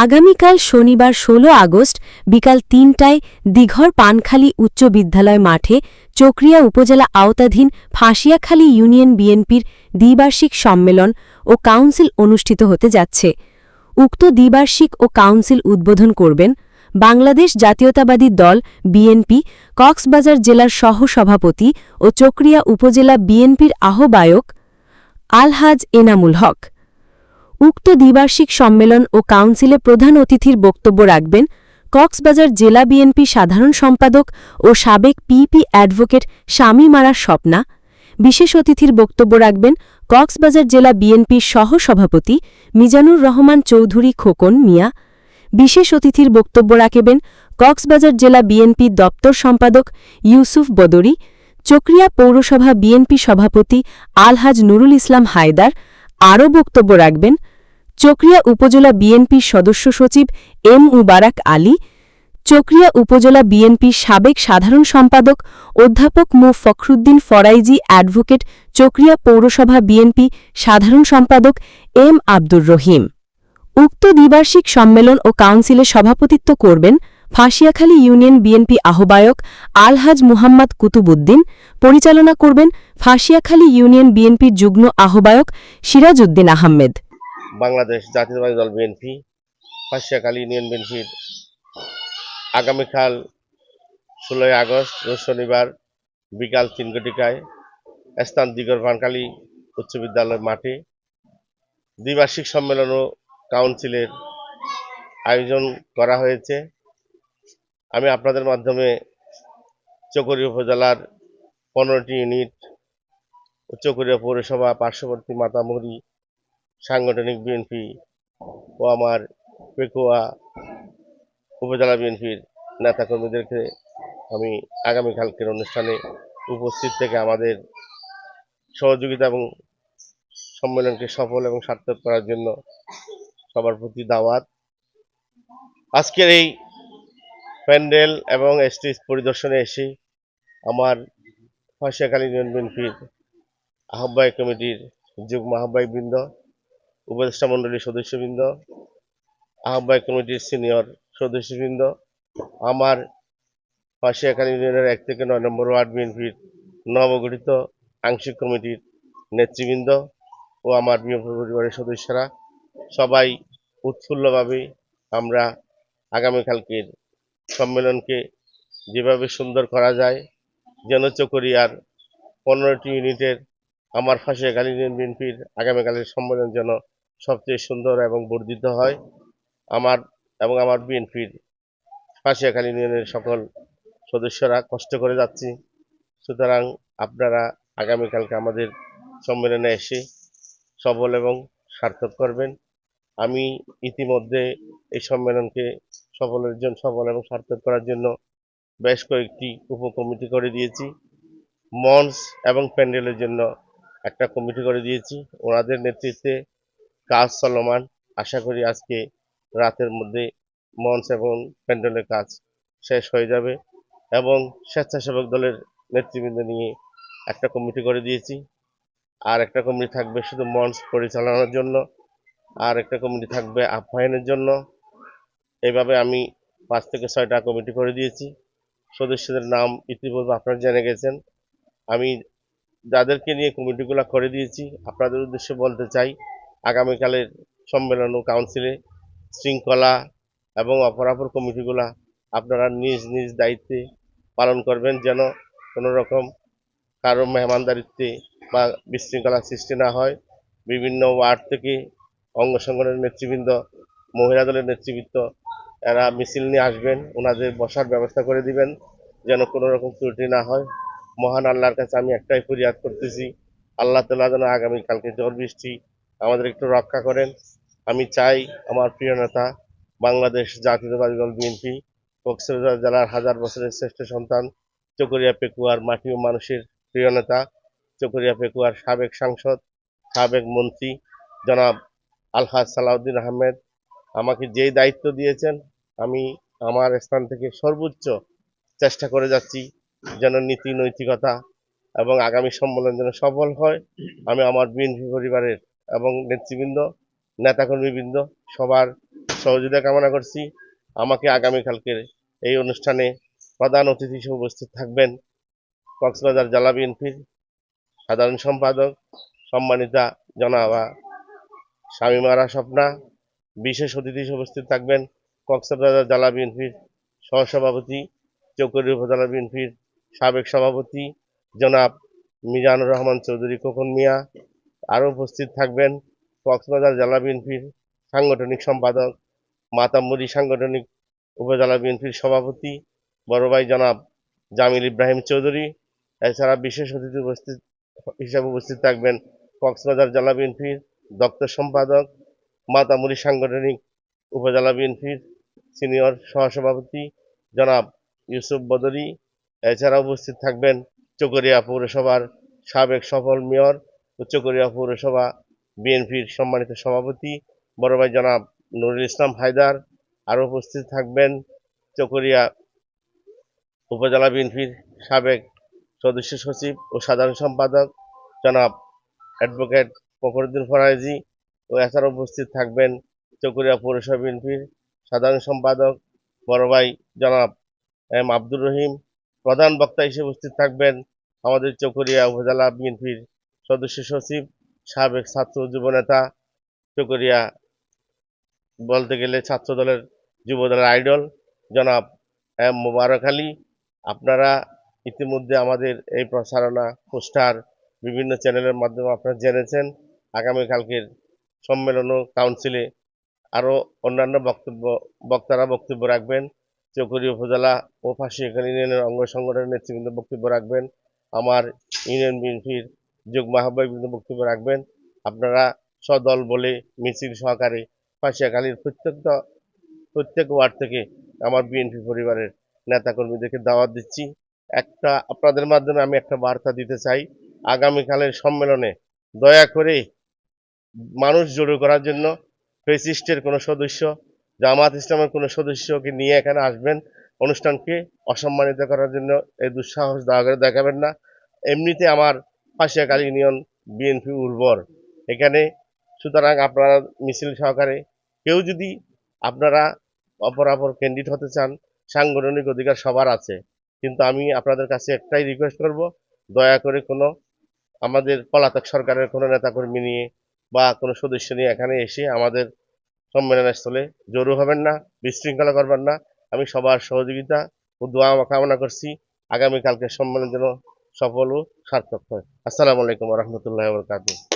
আগামীকাল শনিবার ১৬ আগস্ট বিকাল তিনটায় দিঘর পানখালী উচ্চ বিদ্যালয় মাঠে চকরিয়া উপজেলা আওতাধীন ফাঁসিয়াখালী ইউনিয়ন বিএনপির দ্বিবার্ষিক সম্মেলন ও কাউন্সিল অনুষ্ঠিত হতে যাচ্ছে। উক্ত দ্বিবার্ষিক ও কাউন্সিল উদ্বোধন করবেন বাংলাদেশ জাতীয়তাবাদী দল বিএনপি, কক্সবাজার জেলার সহ-সভাপতি ও চকরিয়া উপজেলা বিএনপির আহ্বায়ক আলহাজ এনামুল হক। উক্ত দ্বিবার্ষিক সম্মেলন ও কাউন্সিলে প্রধান অতিথির বক্তব্য রাখবেন কক্সবাজার জেলা বিএনপি সাধারণ সম্পাদক ও সাবেক পিপি অ্যাডভোকেট স্বামী মারার স্বপ্না। বিশেষ অতিথির বক্তব্য রাখবেন কক্সবাজার জেলা বিএনপির সহ-সভাপতি মিজানুর রহমান চৌধুরী খোকন মিয়া। বিশেষ অতিথির বক্তব্য রাখবেন কক্সবাজার জেলা বিএনপি দপ্তর সম্পাদক ইউসুফ বদরি, চকরিয়া পৌরসভা বিএনপি সভাপতি আলহাজ নুরুল ইসলাম হায়দার। আরও বক্তব্য রাখবেন চকরিয়া উপজেলা বিএনপির সদস্য সচিব এম মুবারাক আলী, চকরিয়া উপজেলা বিএনপির সাবেক সাধারণ সম্পাদক অধ্যাপক মু. ফখরুদ্দিন ফরাইজি, অ্যাডভোকেট চকরিয়া পৌরসভা বিএনপি সাধারণ সম্পাদক এম আব্দুর রহিম। উক্ত দ্বিবার্ষিক সম্মেলন ও কাউন্সিলে সভাপতিত্ব করবেন ফাঁসিয়াখালী ইউনিয়ন বিএনপি আহ্বায়ক আলহাজ মুহাম্মদ কুতুবুদ্দিন, পরিচালনা করবেন ফাঁসিয়াখালী ইউনিয়ন বিএনপির যুগ্ম আহ্বায়ক সিরাজউদ্দিন আহমেদ। বাংলাদেশ জাতীয়তাবাদী দল বিএনপি পাশিয়াখালী ইউনিয়ন বিএনপির আগামীকাল ষোলোই আগস্ট শনিবার বিকাল তিন ঘটিকায় স্থান দিগর পানকালী উচ্চ বিদ্যালয় মাঠে দ্বিবার্ষিক সম্মেলন ও কাউন্সিলের আয়োজন করা হয়েছে। আমি আপনাদের মাধ্যমে চকরি উপজেলার পনেরোটি ইউনিট চকরিয়া পৌরসভা পার্শ্ববর্তী মাতামুহুরী সাংগঠনিক বিএনপি ও আমার পেকুয়া উপজেলা বিএনপির নেতাকর্মীদেরকে আমি আগামীকালকের অনুষ্ঠানে উপস্থিত থেকে আমাদের সহযোগিতা এবং সম্মেলনকে সফল এবং সার্থক করার জন্য সবার প্রতি দাওয়াত। আজকের এই প্যান্ডেল এবং স্টেজ পরিদর্শনে এসে আমার ফাঁসিয়াখালী ইউনিয়ন বিএনপির আহ্বায়ক কমিটির যুগ্ম আহ্বায়ক বৃন্দ উপদেষ্টা মণ্ডলীর সদস্যবৃন্দ, আহ্বায়ক কমিটির সিনিয়র সদস্যবৃন্দ, আমার পাশিয়াখালী ইউনিয়নের এক থেকে নয় নম্বর ওয়ার্ড বিএনপির নবগঠিত আংশিক কমিটির নেতৃবৃন্দ ও আমার বিএনপি পরিবারের সদস্যরা, সবাই উৎফুল্লভাবে আমরা আগামীকালকের সম্মেলনকে যেভাবে সুন্দর করা যায়, যেন চকরিয়ার পনেরোটি ইউনিটের আমার ফাঁসিয়াখালী ইউনিয়ন বিএনপির আগামীকালের সম্মেলন যেন সবচেয়ে সুন্দর এবং বর্ধিত হয় আমার এবং আমার বিএনপির ফাঁসিয়াখালী ইউনিয়নের সকল সদস্যরা কষ্ট করে যাচ্ছি। সুতরাং আপনারা আগামীকালকে আমাদের সম্মেলনে এসে সবল এবং সার্থক করবেন। আমি ইতিমধ্যে এই সম্মেলনকে সফলের জন্য সফল এবং সার্থক করার জন্য বেশ কয়েকটি উপকমিটি করে দিয়েছি। মঞ্চ এবং প্যান্ডেলের জন্য একটা কমিটি করে দিয়েছি। ওনাদের নেতৃত্বে কাজ চলমান। আশা করি আজকে রাতের মধ্যে মঞ্চ এবং প্যান্ডেলের কাজ শেষ হয়ে যাবে এবং স্বেচ্ছাসেবক দলের নেতৃবৃন্দ নিয়ে একটা কমিটি করে দিয়েছি। আর একটা কমিটি থাকবে শুধু মঞ্চ পরিচালনার জন্য, আর একটা কমিটি থাকবে আপ্যায়নের জন্য। এইভাবে আমি পাঁচ থেকে ছয়টা কমিটি করে দিয়েছি। সদস্যদের নাম ইতিপূর্বে আপনারা জেনে গেছেন। আমি যাদেরকে নিয়ে কমিটিগুলো করে দিয়েছি, আপনাদের উদ্দেশ্যে বলতে চাই আগামীকালের সম্মেলন ও কাউন্সিলে শৃঙ্খলা এবং অপরাপর কমিটিগুলা আপনারা নিজ নিজ দায়িত্বে পালন করবেন যেন কোনো রকম কারও মেহমানদারিত্বে বা বিশৃঙ্খলা সৃষ্টি না হয়। বিভিন্ন ওয়ার্ড থেকে অঙ্গ সংগঠনের নেতৃবৃন্দ, মহিলা দলের নেতৃবৃন্দ এরা মিছিল নিয়ে আসবেন, ওনাদের বসার ব্যবস্থা করে দিবেন যেন কোনো রকম ত্রুটি না হয়। মহান আল্লাহর কাছে আমি একটাই ফরিয়াদ করতেছি, আল্লাহ তালা যেন আগামীকালকে ঝড় বৃষ্টি আমাদের একটু রক্ষা করেন। আমি চাই আমার প্রিয় নেতা, বাংলাদেশ জাতীয়তাবাদী দল বিএনপি, কক্সবাজার জেলার হাজার বছরের শ্রেষ্ঠ সন্তান, চকরিয়া পেকুয়ার মাটি ও মানুষের প্রিয় নেতা, চকরিয়া পেকুয়ার সাবেক সাংসদ, সাবেক মন্ত্রী, জনাব আলহাজ সালাউদ্দিন আহমেদ, আমাকে যেই দায়িত্ব দিয়েছেন, আমি আমার স্থান থেকে সর্বোচ্চ চেষ্টা করে যাচ্ছি যেন নীতি নৈতিকতা এবং আগামী সম্মেলন যেন সফল হয়। আমি আমার বিএনপি পরিবারের এবং নেতৃবৃন্দ, নেতাকর্মীবৃন্দ, সবার সহযোগিতা কামনা করছি। আমাকে আগামীকালকের এই অনুষ্ঠানে প্রধান অতিথি হিসেবে উপস্থিত থাকবেন কক্সবাজার জেলা বিএনপির সাধারণ সম্পাদক সম্মানিতা জনাবা স্বামীমারা স্বপ্না, বিশেষ অতিথি হিসেবে উপস্থিত থাকবেন কক্সবাজার জেলা বিএনপির সহসভাপতি, চৌকরি উপজেলা বিএনপির সাবেক সভাপতি জনাব মিজানুর রহমান চৌধুরী খোকন মিয়া আরও উপস্থিত থাকবেন কক্সবাজার জেলা বিএনপির সাংগঠনিক সম্পাদক মাতামুরি সাংগঠনিক উপজেলা বিএনপির সভাপতি, বড় ভাই জনাব জামিল ইব্রাহিম চৌধুরী। এছাড়া বিশেষ অতিথি উপস্থিত, হিসাবে উপস্থিত থাকবেন কক্সবাজার জেলা বিএনপির দপ্তর সম্পাদক মাতামুরি সাংগঠনিক উপজেলা বিএনপির সিনিয়র সহসভাপতি জনাব ইউসুফ বদরি। এছাড়া উপস্থিত থাকবেন চকরিয়া পৌরসভার সাবেক সফল মেয়র ও চকরিয়া পৌরসভা বিএনপির সম্মানিত সভাপতি। বড় ভাই জনাব নুরুল ইসলাম হায়দার। আরও উপস্থিত থাকবেন চকরিয়া উপজেলা বিএনপির সাবেক সদস্য সচিব ও সাধারণ সম্পাদক জনাব অ্যাডভোকেট ফখরুদ্দিন ফরাজি ও এছাড়া উপস্থিত থাকবেন চকরিয়া পৌরসভা বিএনপির সাধারণ সম্পাদক বড় ভাই জনাব এম আব্দুর রহিম। প্রধান বক্তা হিসেবে উপস্থিত থাকবেন আমাদের চকরিয়া উপজেলা বিএনপির সদস্য সচিব, সাবেক ছাত্র যুবনেতা চকরিয়া বলতে গেলে ছাত্র দলের আইডল জনাব এম মোবারক আলী। আপনারা ইতিমধ্যে আমাদের এই প্রচারণা, পোস্টার, বিভিন্ন চ্যানেলের মাধ্যমে আপনারা জেনেছেন। আগামীকালকের সম্মেলন ও কাউন্সিলে আরও অন্যান্য বক্তব্য, বক্তারা বক্তব্য রাখবেন। চকরি উপজেলা ও ফাঁসি এখানে ইউনিয়নের অঙ্গ সংগঠনের নেতৃবৃন্দ বক্তব্য রাখবেন। আমার ইউনিয়ন বিএনপির যুগ্ম আহ্বায়কবৃন্দ বক্তব্য রাখবেন। আপনারা সদল বলে মিছিল সহকারে ফাঁসিয়াখালীর প্রত্যেকটা প্রত্যেক ওয়ার্ড থেকে আমার বিএনপি পরিবারের নেতাকর্মীদেরকে দাওয়াত দিচ্ছি। একটা, আপনাদের মাধ্যমে আমি একটা বার্তা দিতে চাই। আগামীকালের সম্মেলনে দয়া করে মানুষ জড়ো করার জন্য ফেসিস্টের কোনো সদস্য, জামাত ইসলামের কোনো সদস্যকে নিয়ে এখানে আসবেন। অনুষ্ঠানকে অসম্মানিত করার জন্য এই দুঃসাহস দেখাবেন না। এমনিতে আমার ফাঁসিয়াকালী ইউনিয়ন বিএনপি উর্বর। এখানে সুতরাং আপনারা মিছিল সহকারে কেউ যদি আপনারা অপরাপর ক্যান্ডিডেট হতে চান, সাংগঠনিক অধিকার সবার আছে। কিন্তু আমি আপনাদের কাছে একটাই রিকোয়েস্ট করব, দয়া করে কোনো আমাদের পলাতক সরকারের কোনো নেতাকর্মী নিয়ে বা কোনো সদস্য নিয়ে এখানে এসে আমাদের সম্মেলনের স্থলে জড়ো হবেন না, বিশৃঙ্খলা করবেন না। আমি সবার সহযোগিতা ও দোয়া কামনা করছি। আগামীকালকে সম্মেলন যেন সফল ও সার্থক হয়। আসসালামু আলাইকুম রহমতুল্লাহ বরকাতুহ।